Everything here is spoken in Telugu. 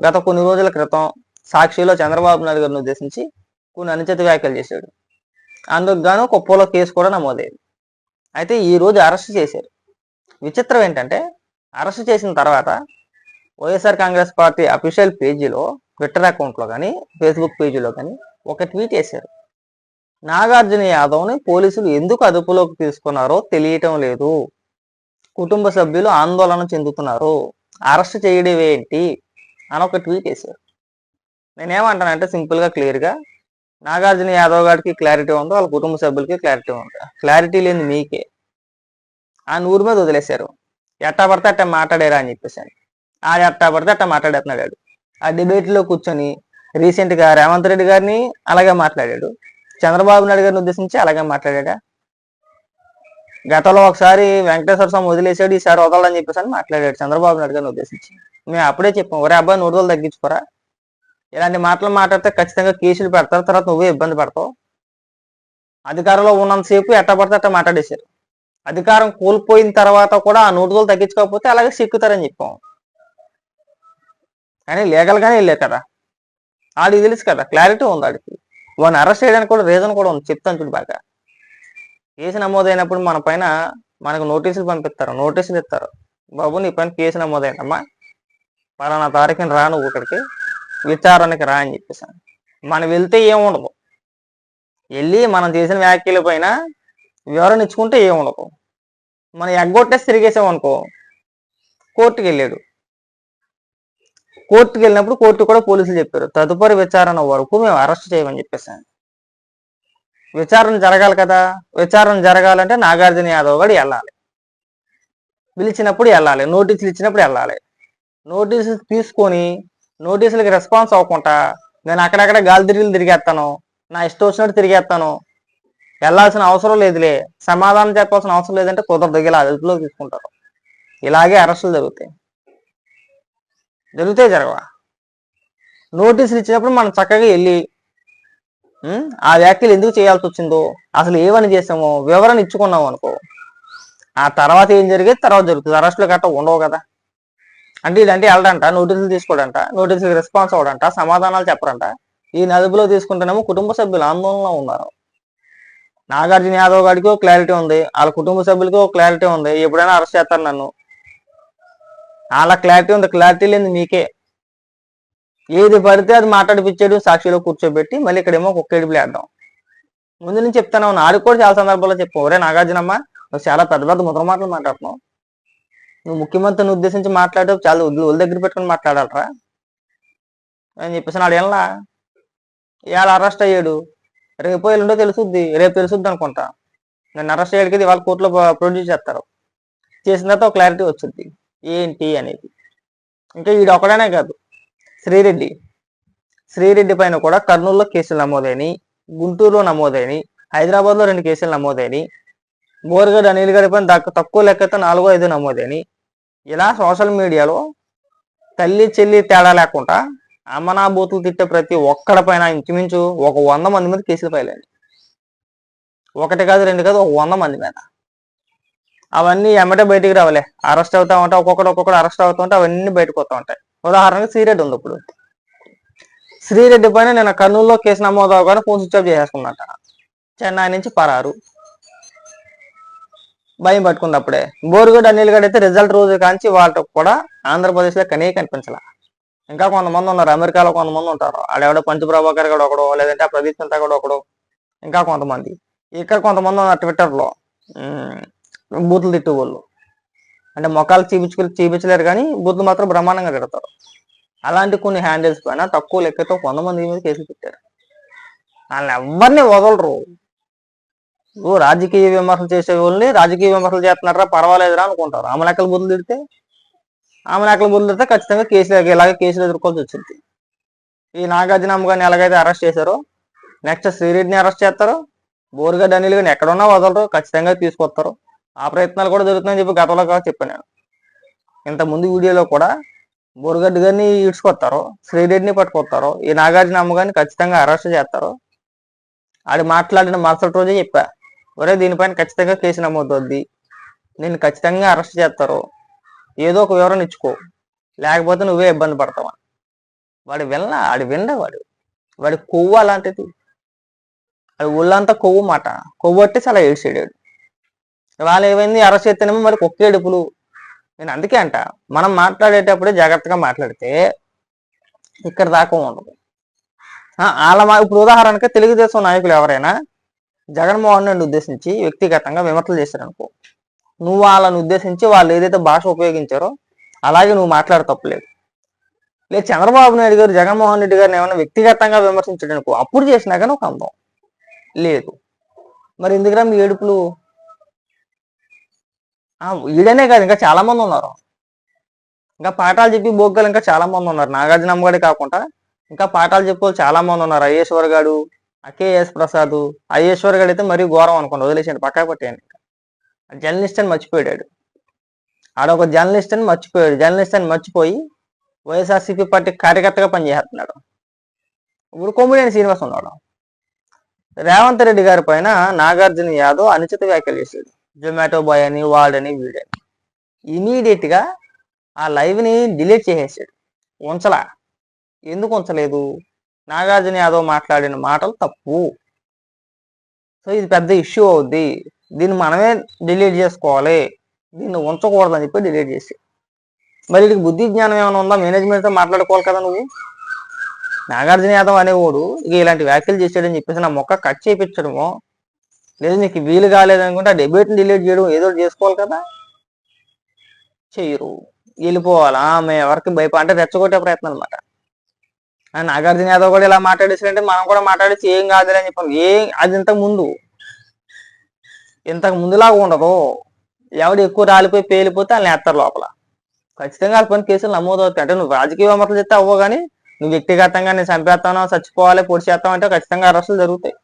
గత కొన్ని రోజుల క్రితం సాక్షిలో చంద్రబాబు నాయుడు గారిని ఉద్దేశించి కొన్ని అనుచిత వ్యాఖ్యలు చేశాడు. అందుకు గాను కుప్పలో కేసు కూడా నమోదైంది. అయితే ఈ రోజు అరెస్ట్ చేశారు. విచిత్రం ఏంటంటే అరెస్ట్ చేసిన తర్వాత వైఎస్ఆర్ కాంగ్రెస్ పార్టీ అఫీషియల్ పేజీలో ట్విట్టర్ అకౌంట్లో కానీ ఫేస్బుక్ పేజీలో కానీ ఒక ట్వీట్ చేశారు నాగార్జున యాదవ్ని పోలీసులు ఎందుకు అదుపులోకి తీసుకున్నారో తెలియటం లేదు. కుటుంబ సభ్యులు ఆందోళన చెందుతున్నారు. అరెస్ట్ చేయడం ఏంటి అని ఒక ట్వీట్ వేశారు. నేనేమంటానంటే సింపుల్గా క్లియర్గా నాగార్జున యాదవ్ గారికి క్లారిటీ ఉందో? వాళ్ళ కుటుంబ సభ్యులకి క్లారిటీ ఉందా? క్లారిటీ లేని మీకే. ఆ నూరు మీద వదిలేశారు. ఎట్టా పడితే అట్ట మాట్లాడారా అని చెప్పేసి ఆ ఎట్టా పడితే అట్ట మాట్లాడేస్తున్నాడు వాడు. ఆ డిబేట్లో కూర్చొని రీసెంట్గా రేవంత్ రెడ్డి గారిని అలాగే మాట్లాడాడు. చంద్రబాబు నాయుడు గారిని ఉద్దేశించి అలాగే మాట్లాడా గతంలో ఒకసారి వెంకటేశ్వర స్వామి వదిలేసాడు ఈసారి వదలని చెప్పేసి అని మాట్లాడాడు. చంద్రబాబు నాయుడు గారిని ఉద్దేశించి. మేము అప్పుడే చెప్పాం ఒరే అబ్బాయి నూరు తగ్గించుకోరా. ఇలాంటి మాటలు మాట్లాడితే ఖచ్చితంగా కేసులు పెడతారు తర్వాత నువ్వే ఇబ్బంది పడతావు. అధికారంలో ఉన్నంతసేపు ఎట్ట పడితే అట్ట మాట్లాడేశారు. అధికారం కోల్పోయిన తర్వాత కూడా ఆ నూరు తగ్గించుకోకపోతే అలాగే సిక్కుతారని చెప్పాం. కానీ లీగల్ గానే వెళ్ళే కదా. ఆడికి తెలుసు కదా క్లారిటీ ఉంది ఆడికి. వాడిని అరెస్ట్ చేయడానికి కూడా రీజన్ కూడా ఉంది చెప్తాను చూడు బాగా. కేసు నమోదైనప్పుడు మన పైన మనకు నోటీసులు పంపిస్తారు నోటీసులు ఇస్తారు. బాబు నీ పైన కేసు నమోదైందమ్మా. పలానా తారీఖున రా నువ్వు ఇక్కడికి. విచారణకి రా అని చెప్పేసాను మనం వెళ్తే ఏముండదు. వెళ్ళి మనం చేసిన వ్యాఖ్యల పైన వివరణ ఇచ్చుకుంటే ఏముండదు. మనం ఎగ్గొట్టేసి తిరిగేసాం అనుకో కోర్టుకి వెళ్ళాడు. కోర్టుకి వెళ్ళినప్పుడు కోర్టు కూడా పోలీసులు చెప్పారు తదుపరి విచారణ వరకు మేము అరెస్ట్ చేయమని చెప్పేసాను విచారణ జరగాలి కదా. విచారణ జరగాలంటే నాగార్జున యాదవ్ గడి వెళ్ళాలి. పిలిచినప్పుడు వెళ్ళాలి. నోటీసులు ఇచ్చినప్పుడు వెళ్ళాలి. నోటీసులు తీసుకొని నోటీసులకి రెస్పాన్స్ అవ్వకుండా నేను అక్కడక్కడ గాలి తిరిగి తిరిగేస్తాను నా ఇష్టం వచ్చినట్టు తిరిగేస్తాను వెళ్ళాల్సిన అవసరం లేదులే సమాధానం చెప్పాల్సిన అవసరం లేదంటే కుదరదు. ఇలా అదుపులో తీసుకుంటారు. ఇలాగే అరెస్టులు జరుగుతాయి. జరుగుతాయి జరగవా? నోటీసులు ఇచ్చినప్పుడు మనం చక్కగా వెళ్ళి ఆ? వ్యాఖ్యలు ఎందుకు చేయాల్సి వచ్చిందో అసలు ఏమని చేసామో వివరణ ఇచ్చుకున్నాం అనుకో. ఆ తర్వాత ఏం జరిగేది? తర్వాత జరుగుతుంది. అరెస్టులు గట్రా ఉండవు కదా. అంటే ఇదంటే వెళ్ళడంట నోటీసులు తీసుకోడంట నోటీసులకు రెస్పాన్స్ అవడంట సమాధానాలు చెప్పరంట ఈ నదుపులో తీసుకుంటేనేమో కుటుంబ సభ్యులు ఆందోళనలో ఉన్నారు. నాగార్జున యాదవ్ గారికి క్లారిటీ ఉంది. వాళ్ళ కుటుంబ సభ్యులకి క్లారిటీ ఉంది. ఎప్పుడైనా అరెస్ట్ చేస్తారు నన్ను. వాళ్ళ క్లారిటీ ఉంది. క్లారిటీ లేదు మీకే. ఏది పడితే అది మాట్లాడిపించాడు సాక్షిలో కూర్చోబెట్టి మళ్ళీ ఇక్కడేమో కుక్క ఏడుపులు వేద్దాం. ముందు నుంచి చెప్తాను ఆడికి కూడా చాలా సందర్భాల్లో చెప్పు. ఒరే నాగార్జునమ్మ నువ్వు చాలా పెద్ద పెద్ద ముద్ర మాటలు మాట్లాడుతున్నావు. నువ్వు ముఖ్యమంత్రిని ఉద్దేశించి మాట్లాడే చాలా ఒళ్ళు ఒళ్ళు దగ్గర పెట్టుకుని మాట్లాడాలరా? అని చెప్పేసి నాడు ఏళ్ళ ఇవాళ అరెస్ట్ అయ్యాడు. రేపు ఎల్లుండో తెలుసుద్ది రేపు తెలుసుద్ది అనుకుంటా. నన్ను అరెస్ట్ అయ్యాడికి వాళ్ళ కోర్టులో ప్రొడ్యూస్ చేస్తారు. చేసిన తర్వాత ఒక క్లారిటీ వచ్చింది ఏంటి అనేది. ఇంకా వీడు ఒకడనే కాదు. శ్రీరెడ్డి. శ్రీరెడ్డి పైన కూడా కర్నూలులో కేసులు నమోదైనవి గుంటూరులో నమోదైనవి హైదరాబాద్లో రెండు కేసులు నమోదైనవి బోర్గడ్ అనిల్ గారి పైన దక్క- తక్కువ లెక్కతో నాలుగో ఐదు నమోదైనవి ఇలా సోషల్ మీడియాలో తల్లి చెల్లి తేడా లేకుండా అమ్మనా బూతులు తిట్టే ప్రతి ఒక్కడిపైన ఇంచుమించు ఒక వంద మంది మీద కేసులు ఫైలండి ఒకటి కాదు రెండు కాదు ఒక వంద మంది మీద. అవన్నీ ఎమ్మటే బయటికి రావాలి. అరెస్ట్ అవుతా ఉంటాయి ఒక్కొక్కటి ఒక్కొక్కటి అరెస్ట్ అవుతూ ఉంటే అవన్నీ బయటకు వస్తూ ఉంటాయి. ఉదాహరణకు శ్రీరెడ్డి ఉంది ఇప్పుడు. శ్రీరెడ్డి పైన నేను కర్నూలులో కేసు నమోదు అవగానే ఫోన్ స్విచ్ ఆఫ్ చేసేసుకున్నట. చెన్నై నుంచి పరారు. భయం పట్టుకుంది అప్పుడే. బోరుగడ్ అనిల్ అయితే రిజల్ట్ రోజు కాంచి వాళ్ళకి కూడా ఆంధ్రప్రదేశ్లో కనే కనీ కనిపించాల. ఇంకా కొంతమంది ఉన్నారు. అమెరికాలో కొంతమంది ఉంటారు. ఆడెవడో పంచు ప్రభాకర్ గడు ఒకడు లేదంటే ఆ ప్రదీప్ చింత గడు ఒకడు ఇంకా కొంతమంది. ఇక్కడ కొంతమంది ఉన్నారు ట్విట్టర్లో. బూతులు తిట్టు వాళ్ళు. అంటే మొక్కలు చూపించుకు చూపించలేరు కానీ బూతులు మాత్రం బ్రహ్మాండంగా తిడతారు అలాంటి కొన్ని హ్యాండిల్స్ పైన తక్కువ లెక్కతో కొంతమంది మీద కేసులు పెట్టారు. వాళ్ళని ఎవరిని వదలరు. నువ్వు రాజకీయ విమర్శలు చేసే వాళ్ళని రాజకీయ విమర్శలు చేస్తున్నారా పర్వాలేదురా అనుకుంటారు. ఆమె లెక్కలు బుద్ధులు తిడితే ఆమె లెక్కలు బుద్ధులు తిడితే ఖచ్చితంగా కేసులు ఇలాగే కేసులు ఎదుర్కోవాల్సి వచ్చింది. ఈ నాగార్జున అమ్మగారిని ఎలాగైతే అరెస్ట్ చేశారో నెక్స్ట్ శ్రీరెడ్డిని అరెస్ట్ చేస్తారు బోరుగడ్డ అనిల్ గారిని ఎక్కడున్నా వదలరు. ఖచ్చితంగా తీసుకొస్తారు. ఆ ప్రయత్నాలు కూడా జరుగుతున్నాయని చెప్పి గతంలో కూడా చెప్పాను నేను. ఇంత ముందు వీడియోలో కూడా బోరుగడ్డ గారిని ఈడ్చుకొస్తారు శ్రీరెడ్డిని పట్టుకొస్తారు ఈ నాగార్జున అమ్మగారిని ఖచ్చితంగా అరెస్ట్ చేస్తారు. ఆడి మాట్లాడిన మరుసటి రోజే చెప్పా ఒరే దీనిపైన ఖచ్చితంగా కేసు నమోదవుద్ది. నేను ఖచ్చితంగా అరెస్ట్ చేస్తారు. ఏదో ఒక వివరణ ఇచ్చుకో. లేకపోతే నువ్వే ఇబ్బంది పడతావా? వాడు వినలా వాడు వినవాడు వాడి కొవ్వు అలాంటిది. అది ఒళ్ళంతా కొవ్వు మాట. కొవ్వు అట్టేసి అలా ఏడ్చాడు వాళ్ళు ఏమైంది అరచేతనేమో మరి కుక్కేడుపులు నేను అందుకే అంట మనం మాట్లాడేటప్పుడే జాగ్రత్తగా మాట్లాడితే ఇక్కడ దాకా ఉండదు. వాళ్ళ మా ఇప్పుడు ఉదాహరణకి తెలుగుదేశం నాయకులు ఎవరైనా జగన్మోహన్ రెడ్డి ఉద్దేశించి వ్యక్తిగతంగా విమర్శలు చేశారనుకో నువ్వు వాళ్ళని ఉద్దేశించి వాళ్ళు ఏదైతే భాష ఉపయోగించారో అలాగే నువ్వు మాట్లాడతప్పలేదు లేదు చంద్రబాబు నాయుడు గారు జగన్మోహన్ రెడ్డి గారిని ఏమైనా వ్యక్తిగతంగా విమర్శించడానికి అప్పుడు చేసినా కానీ ఒక అందం లేదు. మరి ఎందుకురా మీ ఏడుపులు? వీడనే కాదు ఇంకా చాలా మంది ఉన్నారు. ఇంకా పాఠాలు చెప్పి బోగ్గలు ఇంకా చాలా మంది ఉన్నారు. నాగార్జున అమ్మగాడే కాకుండా ఇంకా పాఠాలు చెప్పే చాలా మంది ఉన్నారు. అయ్యేశ్వర్ గాడు అకేఎస్ ప్రసాద్ అయ్యేశ్వర్ గాడు అయితే మరీ ఘోరం అనుకోండి వదిలేసాడు పక్కా పట్టేయండి జర్నలిస్ట్ అని మర్చిపోయాడు. ఆడొక జర్నలిస్ట్ అని మర్చిపోయాడు. జర్నలిస్ట్ అని మర్చిపోయి వైఎస్ఆర్సీపీ పార్టీ కార్యకర్తగా పనిచేస్తున్నాడు. ఇప్పుడు కొమ్మిడేని శ్రీనివాస్ ఉన్నాడు. రేవంత్ రెడ్డి గారి పైన నాగార్జున యాదవ్ అనుచిత వ్యాఖ్యలు చేశాడు. జొమాటో బాయ్ అని వాడని వీడని ఇమీడియట్గా ఆ లైవ్ని డిలీట్ చేసేసాడు. ఉంచలా? ఎందుకు ఉంచలేదు? నాగార్జున యాదవ్ మాట్లాడిన మాటలు తప్పు. సో ఇది పెద్ద ఇష్యూ అవుద్ది. దీన్ని మనమే డిలీట్ చేసుకోవాలి. దీన్ని ఉంచకూడదని చెప్పి డిలీట్ చేసి. మరి వీడికి బుద్ధి జ్ఞానం ఏమైనా ఉందా? మేనేజ్మెంట్తో మాట్లాడుకోవాలి కదా నువ్వు? నాగార్జున యాదవ్ అనేవాడు ఇక ఇలాంటి వ్యాఖ్యలు చేశాడని చెప్పేసి నా మొక్క కట్ చేయించడమో లేదు నీకు వీలు కాలేదనుకుంటే ఆ డెబేట్ని డిలీట్ చేయడం ఏదో చేసుకోవాలి కదా. చెయ్యరు. వెళ్ళిపోవాలా? ఆమె ఎవరికి భయప అంటే రెచ్చగొట్టే ప్రయత్నం అనమాట నాగార్జున యాదవ్ కూడా ఇలా మాట్లాడేసారంటే మనం కూడా మాట్లాడేసి ఏం కాదులే అని చెప్పాను. ఏం అది ఇంతకు ముందు. ఇంతకు ముందులాగా ఉండదు. ఎవడు ఎక్కువ రాలిపోయి పేలిపోతే వాళ్ళని వేస్తారు లోపల. ఖచ్చితంగా వాళ్ళ పని కేసులు నమోదు అవుతాయి. అంటే నువ్వు రాజకీయ విమర్శలు చెప్తే అవ్వవు కానీ నువ్వు వ్యక్తిగతంగా నేను చంపేస్తాను చచ్చిపోవాలి పొడి చేస్తావు అంటే ఖచ్చితంగా అరెస్టులు జరుగుతాయి.